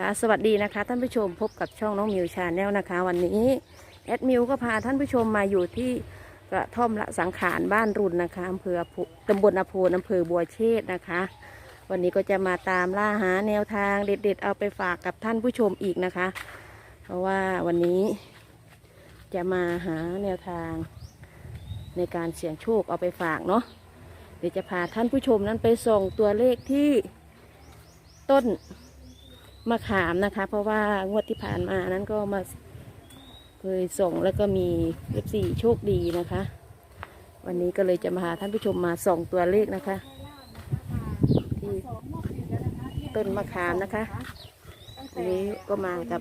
ค่ะสวัสดีนะคะท่านผู้ชมพบกับช่องน้องมิวชาแนลนะคะ วันนี้แอดมิวก็พาท่านผู้ชมมาอยู่ที่กระท่อมละสังขารบ้านรุนนะคะอำเภอตำบลอโพนอำเภอบัวเชษนะคะ วันนี้ก็จะมาตามล่าหาแนวทางเด็ด ๆ เอาไปฝากกับท่านผู้ชมอีกนะคะ เพราะว่าวันนี้จะมาหาแนวทางในการเสี่ยงโชคเอาไปฝากเนาะเดี๋ยวจะพาท่านผู้ชมนั้นไปส่งตัวเลขที่ต้น มะขามนะคะ เพราะว่างวดที่ผ่านมานั้นก็มาเคยส่งแล้วก็มีเอฟซีโชคดีนะคะ วันนี้ก็เลยจะมาหาท่านผู้ชมมาส่องตัวเลขนะคะ ที่ต้นมะขามนะคะอันนี้ก็มากับ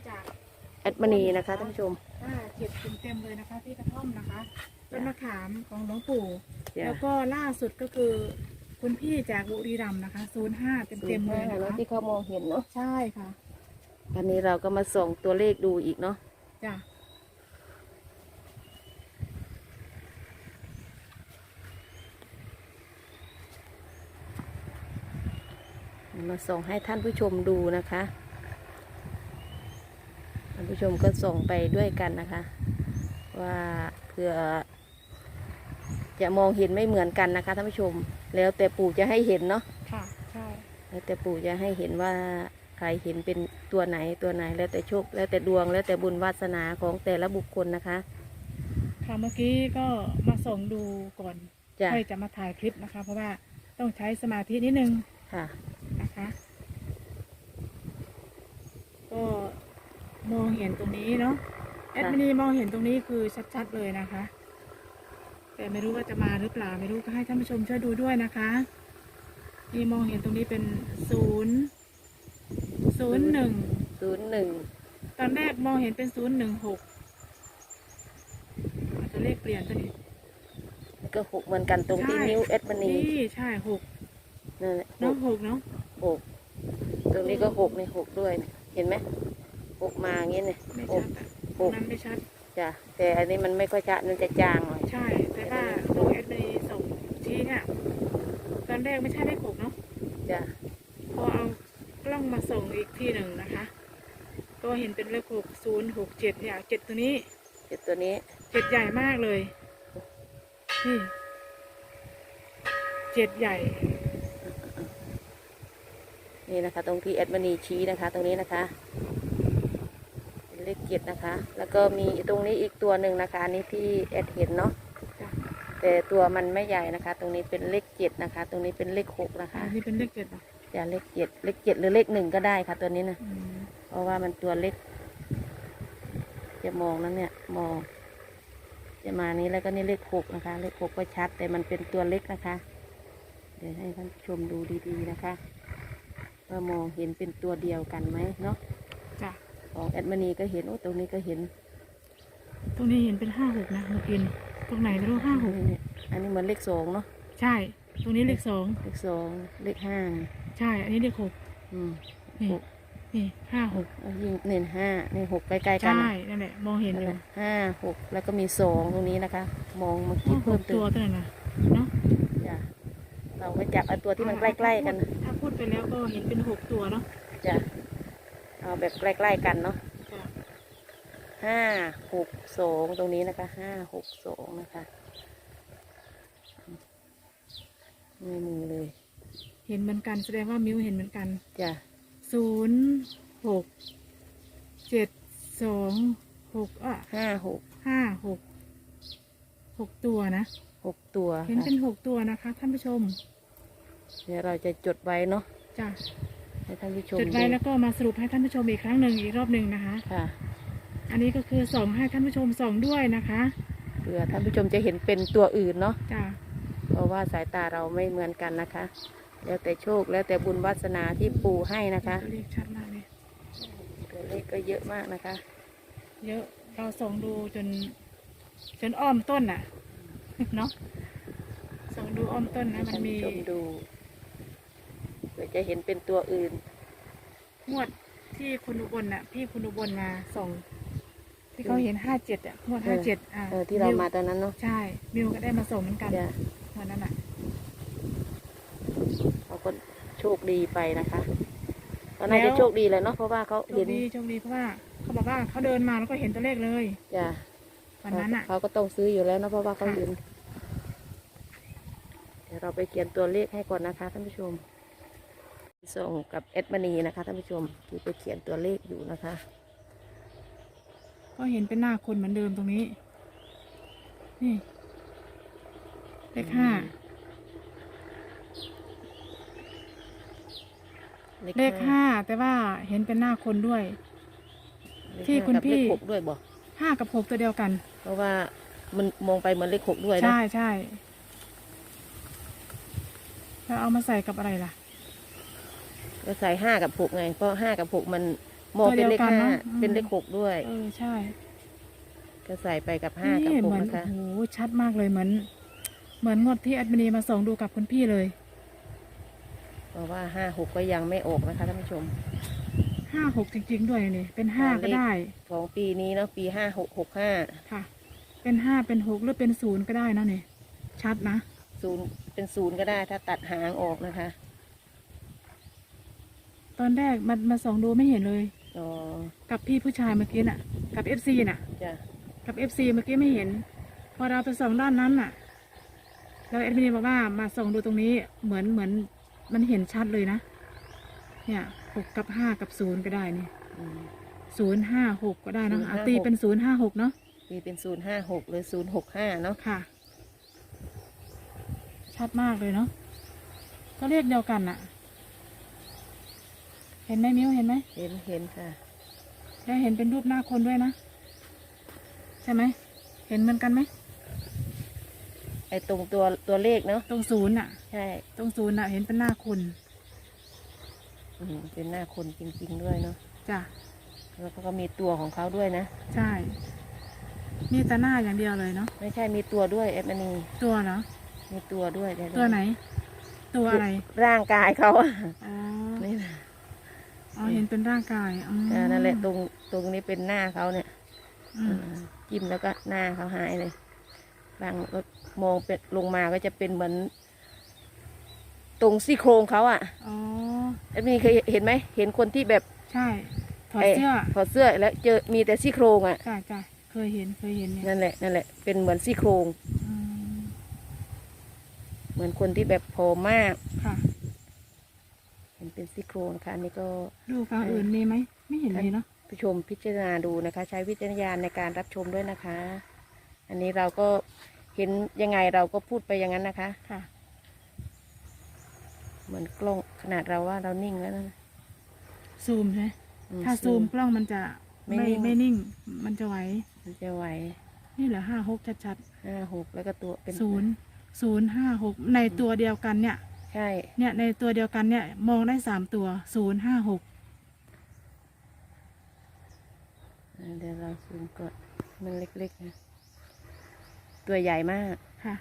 แอดมณีนะคะท่านผู้ชมอ่าเก็บเต็มๆเลยนะคะที่กระท่อมนะคะต้นมะขามของหลวงปู่จ้ะแล้วก็ล่าสุดก็คือ คุณพี่จากบุรีรัมย์นะคะศูนย์ห้าเต็มๆเลยนะแล้วคะที่เขามองเห็นเนาะใช่ค่ะอันนี้เราก็มาส่องตัวเลขดูอีกเนาะจ้ะมาส่งให้ท่านผู้ชมดูนะคะท่านผู้ชมก็ส่งไปด้วยกันนะคะ ว่าเพื่อจะมองเห็นไม่เหมือนกันนะคะท่านผู้ชม แล้วแต่ปู่จะให้เห็นเนาะค่ะ ใช่ แล้วแต่ปู่จะให้เห็นว่าใครเห็นเป็นตัวไหนตัวไหนแล้วแต่โชค แล้วแต่ดวงแล้วแต่บุญวาสนาของแต่ละบุคคลนะคะ ค่ะเมื่อกี้ก็มาส่งดูก่อนจ้ะ ค่อยจะมาถ่ายคลิปนะคะ เพราะว่าต้องใช้สมาธินิดนึงค่ะ นะคะ ก็มองเห็นตรงนี้เนาะแอดมินีมองเห็นตรงนี้คือชัดๆเลยนะคะ แต่ไม่รู้ว่าจะมาหรือเปล่าไม่รู้ก็ให้ท่านผู้ชมช่วยดูด้วยนะคะนี่มองเห็นตรงนี้เป็นศูนย์ศูนย์หนึ่งศูนย์หนึ่งตอนแรกมองเห็นเป็นศูนย์หนึ่งหกอาจจะเลขเปลี่ยนตัวนี้ก็หกเหมือนกันตรงที่ใช่นิ้วเอ็ดมณีนี่ใช่หกนั่นแหละหเน้องกหกเนาะหกตรงนี้ก็หกในหกด้วยเนี่ยเห็นไหมหกมาอย่างงี้เนี่ยไม่หชักดอะตหรงกนั้นไม่ชัดจ้ะแต่อันนี้มันไม่ค่อยชัดมันจะจางหน่อยใช่ แต่ว่าตรงแอดมินีส่งชี้เนี่ยตอนแรกไม่ใช่เลขหกเนาะจ้ะพอเอากล้องมาส่งอีกที่หนึ่งนะคะ ก็เห็นเป็นเลขหกศูนย์หกเจ็ดเนี่ยเจ็ดตัวนี้เจ็ดตัวนี้เจ็ดใหญ่มากเลยนี่เจ็ดใหญ่ นี่นะคะ ตรงที่แอดมณีชี้นะคะ ตรงนี้นะคะเป็นเลขเจ็ดนะคะ แล้วก็มีตรงนี้อีกตัวหนึ่งนะคะ อันนี้ที่แอดเห็นเนาะจ้ะ แต่ตัวมันไม่ใหญ่นะคะ ตรงนี้เป็นเลขเจ็ดนะคะ ตรงนี้เป็นเลขหกนะคะ อันนี้เป็นเลขเจ็ดเหรอจะเลขเจ็ดเลขเจ็ดหรือเลขหนึ่งก็ได้ค่ะ ตัวนี้นะอืมเพราะว่ามันตัวเล็ก จะมองนั้นเนี่ย มอง จะมานี้แล้วก็นี่เลขหกนะคะ เลขหกก็ชัด แต่มันเป็นตัวเล็กนะคะ เดี๋ยวให้ท่านผู้ชมดูดีๆนะคะว่ามองเห็นเป็นตัวเดียวกันไหมเนาะจ้ะของแอดมณีก็เห็นโอ้ตรงนี้ก็เห็น ตรงนี้เห็นเป็นห้าหกนะเมื่อกี้นี่ ตรงไหนไม่รู้ห้าหกเนี่ยอันนี้เหมือนเลขสองเนาะใช่ ตรงนี้เลขสองเลขสองเลขห้าใช่ อันนี้เลขหกอืมนี่หกนี่ห้าหกเอายิ่งเน้นห้าในหกใกล้ๆกันใช่นะนั่นแหละมองเห็นนั่นอแหยู่ละห้าหกแล้วก็มีสองตรงนี้นะคะ มองเมื่อห้ากี้หเพิ่มกเติตัวมตัวนั้นนะเนาะจ้ะเราก็จับเอาตัวที่มันใกล้ ๆ กัน ถ้าพูดไปแล้วก็เห็นเป็นหกตัวเนาะจ้ะเอาแบบใกล้ ๆ กันเนาะจ้ะ ห้าหกสองตรงนี้นะคะห้าหกสองนะคะในมือเลยเห็นเหมือนกันแสดงว่ามิวเห็นเหมือนกันจ้ะศูนย์หกเจ็ดสองหกอะห้าหกห้าหกหกตัวนะหกตัวเห็นค่ะเป็นหกตัวนะคะ ท่านผู้ชม เดี๋ยวเราจะจดไว้เนาะจ้ะให้ท่านผู้ชมจดไว้แล้วก็มาสรุปให้ท่านผู้ชมอีกครั้งหนึ่งอีกรอบหนึ่งนะคะค่ะ อันนี้ก็คือส่งให้ท่านผู้ชมส่งด้วยนะคะเผื่อท่านผู้ชมจะเห็นเป็นตัวอื่นเนาะจ้ะเพราะว่าสายตาเราไม่เหมือนกันนะคะ แล้วแต่โชคแล้วแต่บุญวาสนาที่ปู่ให้นะคะตัวเลขชัดมากเลยตัวเลขก็เยอะมากนะคะ เยอะเราส่องดูจน จนอ้อมต้นน่ะเนาะส่องดูอ้อมต้นนะมันท่านมีผู้ชมดูเผื่อจะเห็นเป็นตัวอื่นงวดที่คุณอุบลน่ะ พี่คุณอุบลมาส่ง ที่เขาเห็นห้าเจ็ดอะงวดเอห้าอเจ็ดอะเออที่เราวมาตอนนั้นเนาะใช่มิวก็ได้มาส่งเหมือนกันจะวันนั้นอะเขาก็โชคดีไปนะคะไปเขาน่าจะโชคดีเลยเนาะเพราะว่าเขาโชเห็คนดีโชคดีเพราะว่าเขาบอกว่าเขาเดินมาแล้วก็เห็นตัวเลขเลยจ้ะวันนั้นอะ เขาก็ต้องซื้ออยู่แล้วเนาะเพราะว่าเขาค่ะ เห็นเดี๋ยวเราไปเขียนตัวเลขให้ก่อนนะคะท่านผู้ชม ส่งกับเอ็ดมณีนะคะท่านผู้ชมที่ไปเขียนตัวเลขอยู่นะคะ ก็เห็นเป็นหน้าคนเหมือนเดิมตรงนี้ นี่เลขห้าเลขห้าแต่ว่าเห็นเป็นหน้าคนด้วยเลขที่ห้าคุณกับพี่เลขหกด้วยบอกห้ากับหกตัวเดียวกัน เพราะว่ามันมองไปเหมือนเลขหกด้วยนะใช่ใช่แล้วเอามาใส่กับอะไรล่ะก็ใส่ห้ากับหกไง เพราะห้ากับหกมัน มองเป็นเลขตัวเดียวกันห้าเนอะอืมเป็นเลขหกด้วยเออใช่ ก็ใส่ไปกับห้ากับนี่หกเหมือนนะคะโอ้โหชัดมากเลยเหมือน เหมือนงวดที่แอดมินีมาส่งดูกับคุณพี่เลยเพราะว่าห้าหกก็ยังไม่ออกนะคะท่านผู้ชมห้าหกจริง ๆ ด้วยนี่เป็นห้าอ่าก็เลขได้ของปีนี้เนาะปีห้าหกหกห้าค่ะ เป็นห้าเป็นหกหรือเป็นศูนย์ก็ได้นะเนี่ยชัดนะศูนย์เป็นศูนย์ก็ได้ถ้าตัดหางออกนะคะ ตอนแรกมันมาส่องดูไม่เห็นเลย อ๋อกับพี่ผู้ชายเมื่อกี้น่ะ กับเอฟซีน่ะ จ้ะกับเอฟซีเมื่อกี้ไม่เห็น พอเราไปส่องด้านนั้นน่ะ แล้วเอ็ดมินีบอกว่ามาส่องดูตรงนี้เหมือนเหมือนมันเห็นชัดเลยนะ เนี่ยหกกับห้ากับศูนย์ก็ได้นี่อืม ศูนย์ห้าหกก็ได้เนอะเอา056ตีเป็นศูนย์ห้าหกเนาะปีเป็นศูนย์ห้าหกหรือศูนย์หกห้าเนาะค่ะ ชัดมากเลยเนาะก็เรียกเดียวกันน่ะ เห็นไหมมิ้วเห็นไหมเห็นเห็นค่ะ แล้วเห็นเป็นรูปหน้าคนด้วยนะ ใช่ไหม เห็นเหมือนกันไหมไอ้ตรงตัวตัวเลขเนาะตรงศูนย์น่ะ ใช่ตรงศูนย์น่ะ เห็นเป็นหน้าคนอืมเป็นหน้าคนจริง ๆ ด้วยเนาะจ้ะแล้วเขาก็มีตัวของเขาด้วยนะใช่มีแต่หน้าอย่างเดียวเลยเนาะไม่ใช่มีตัวด้วยเอฟมันีตัวเนาะมีตัวด้วยเดี๋ยตัวไหน ตัวอะไรร่างกายเขาอะอ๋อนี่นะ อ๋อเห็นเป็นร่างกายอ๋อเออนั่นแหละตรงตรงนี้เป็นหน้าเขาเนี่ยอืมเออจิ้มแล้วก็หน้าเขาหายเลยบางก็มองเป็นลงมาก็จะเป็นเหมือน ตรงซี่โครงเขาอะอ๋อเอฟมันีเคยเห็นไหมเห็นคนที่แบบใช่ถอดเสื้อถอดเสื้อแล้วเจอมีแต่ซี่โครงอะจ้ะจ้ะเคยเห็นเคยเห็นเนี่ยนั่นแหละนั่นแหละเป็นเหมือนซี่โครงอืมเหมือนคนที่แบบผอมมาก ค่ะเห็นเป็นซี่โครงนะคะอันนี้ก็ ดูกาวอื่นมีไหมไม่เห็นมีเนาะผู้ชมพิจารณาดูนะคะ ใช้วิจารณญาณในการรับชมด้วยนะคะ อันนี้เราก็เห็นยังไงเราก็พูดไปอย่างนั้นนะคะ ค่ะ เหมือนกล้องขนาดเราว่าเรานิ่งแล้วนะ ซูมใช่ไหมอืถ้าซูมกล้องมันจะไม่ไม่นิ่ง ไม่นิ่ง มันจะไหว มันจะไหวนี่เหลือห้าหกชัดห้าหกแล้วก็ตัวเป็น ๆศูนย์ศูนย์ห้าหกในตัวเดียวกันเนี่ย ใช่ เนี่ยในตัวเดียวกันเนี่ยมองได้สามตัวศูนย์ห้าหกอ่าเดี๋ยวเราซูมก่อนมันเล็กๆนะตัวใหญ่มากค่ะ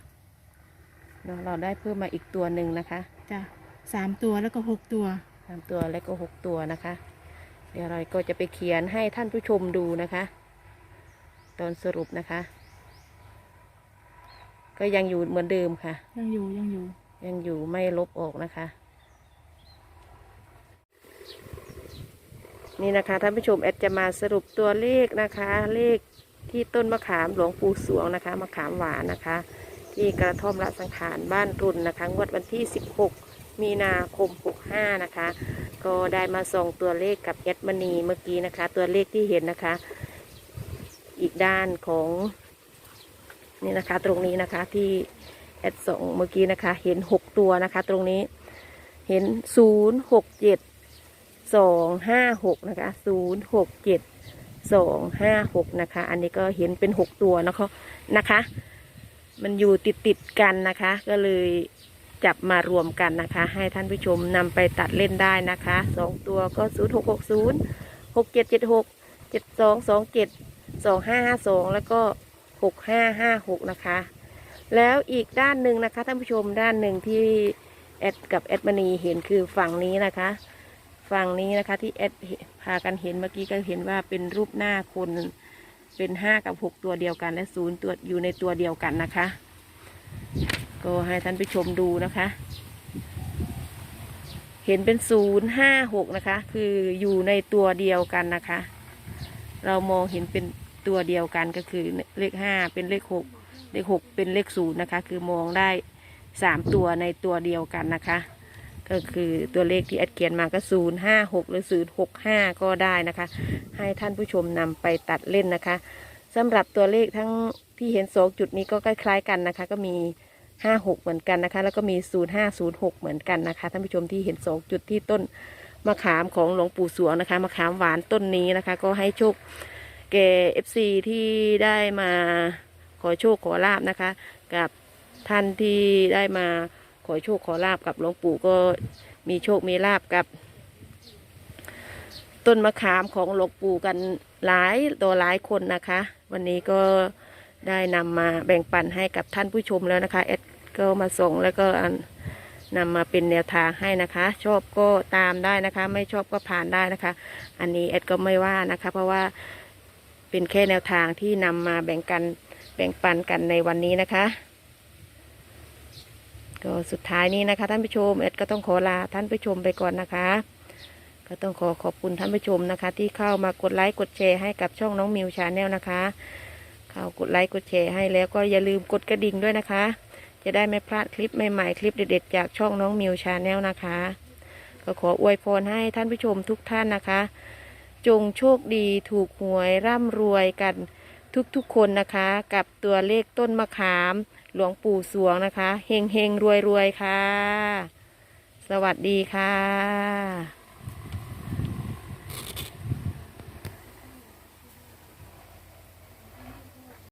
เนอะเราได้เพิ่มมาอีกตัวหนึ่งนะคะจ้ะสามตัวแล้วก็หกตัวสามตัวแล้วก็หกตัวนะคะ เดี๋ยวเราก็จะไปเขียนให้ท่านผู้ชมดูนะคะ ตอนสรุปนะคะ ก็ยังอยู่เหมือนเดิมค่ะ ยังอยู่ยังอยู่ ยังอยู่ไม่ลบออกนะคะ นี่นะคะท่านผู้ชมแอดจะมาสรุปตัวเลขนะคะ เลขที่ต้นมะขามหลวงปู่สวงนะคะมะขามหวานนะคะ ที่กระท่อมละสังขารบ้านรุนนะคะงวดวันที่ 16 มีนาคม 65 นะคะ ก็ได้มาส่งตัวเลขกับแอดมณีเมื่อกี้นะคะ ตัวเลขที่เห็นนะคะ อีกด้านของนี่นะคะตรงนี้นะคะที่ แอดสองเมื่อกี้นะคะ เห็น6ตัวนะคะ ตรงนี้เห็น0 6 7 2 5 6นะคะ0 6 7 2 5 6นะคะ อันนี้ก็เห็นเป็น6ตัวนะคะนะคะ มันอยู่ติดติดกันนะคะ ก็เลยจับมารวมกันนะคะ ให้ท่านผู้ชมนำไปตัดเล่นได้นะคะสองตัวก็ศูนย์หกหกศูนย์หกเจ็ดเจ็ดหกเจ็ดสองสองเจ็ดสองห้าห้าสองแล้วก็หกห้าห้าหกนะคะ แล้วอีกด้านหนึ่งนะคะท่านผู้ชมด้านหนึ่งที่แอดกับแอดมณีเห็นคือฝั่งนี้นะคะ ฝั่งนี้นะคะที่แอดพากันเห็นเมื่อกี้ก็เห็นว่าเป็นรูปหน้าคนเป็นห้ากับหกตัวเดียวกันและศูนย์ตัวอยู่ในตัวเดียวกันนะคะ ก็ให้ท่านผู้ชมดูนะคะ เห็นเป็นศูนย์ห้าหกนะคะ คืออยู่ในตัวเดียวกันนะคะ เรามองเห็นเป็นตัวเดียวกันก็คือเลขห้าเป็นเลขหก เลขหกเป็นเลขศูนย์นะคะ คือมองได้สามตัวในตัวเดียวกันนะคะ ก็คือตัวเลขที่แอดเขียนมาก็ศูนย์ห้าหกหรือศูนย์หกห้าก็ได้นะคะ ให้ท่านผู้ชมนำไปตัดเล่นนะคะสำหรับตัวเลขทั้งที่เห็นสองจุดนี้ก็คล้ายๆกันนะคะ ก็มีห้าหกเหมือนกันนะคะ แล้วก็มีศูนย์ห้าศูนย์หกเหมือนกันนะคะท่านผู้ชมที่เห็นสองจุดที่ต้นมะขามของหลวงปู่สวงนะคะมะขามหวานต้นนี้นะคะ ก็ให้โชคแก่เอฟซีที่ได้มา ขอโชคขอลาบนะคะ กับท่านที่ได้มาขอโชคขอลาบกับหลวงปู่ก็มีโชคมีลาบกับ ต้นมะขามของหลวงปู่กันหลายตัวหลายคนนะคะ วันนี้ก็ได้นำมาแบ่งปันให้กับท่านผู้ชมแล้วนะคะแอดก็มาส่งแล้วก็นนำมาเป็นแนวทางให้นะคะ ชอบก็ตามได้นะคะ ไม่ชอบก็ผ่านได้นะคะ อันนี้แอดก็ไม่ว่านะคะ เพราะว่าเป็นแค่แนวทางที่นำมาแบ่งกัน แบ่งปันกันในวันนี้นะคะ ก็สุดท้ายนี้นะคะ ท่านผู้ชมแอดก็ต้องขอลาท่านผู้ชมไปก่อนนะคะ ก็ต้องขอขอบคุณท่านผู้ชมนะคะ ที่เข้ามากดไลค์กดแชร์ให้กับช่องน้องมิวชาแนลนะคะเข้ากดไลค์กดแชร์ให้แล้วก็อย่าลืมกดกระดิ่งด้วยนะคะ จะได้ไม่พลาดคลิปใหม่ๆ คลิปเด็ดๆจากช่องน้องมิวชาแนลนะคะ ก็ขออวยพรให้ท่านผู้ชมทุกท่านนะคะ จงโชคดีถูกหวยร่ำรวยกัน ทุกๆคนนะคะ กับตัวเลขต้นมะขาม หลวงปู่สวงนะคะเฮงเฮงรวยรวยค่ะ สวัสดีค่ะ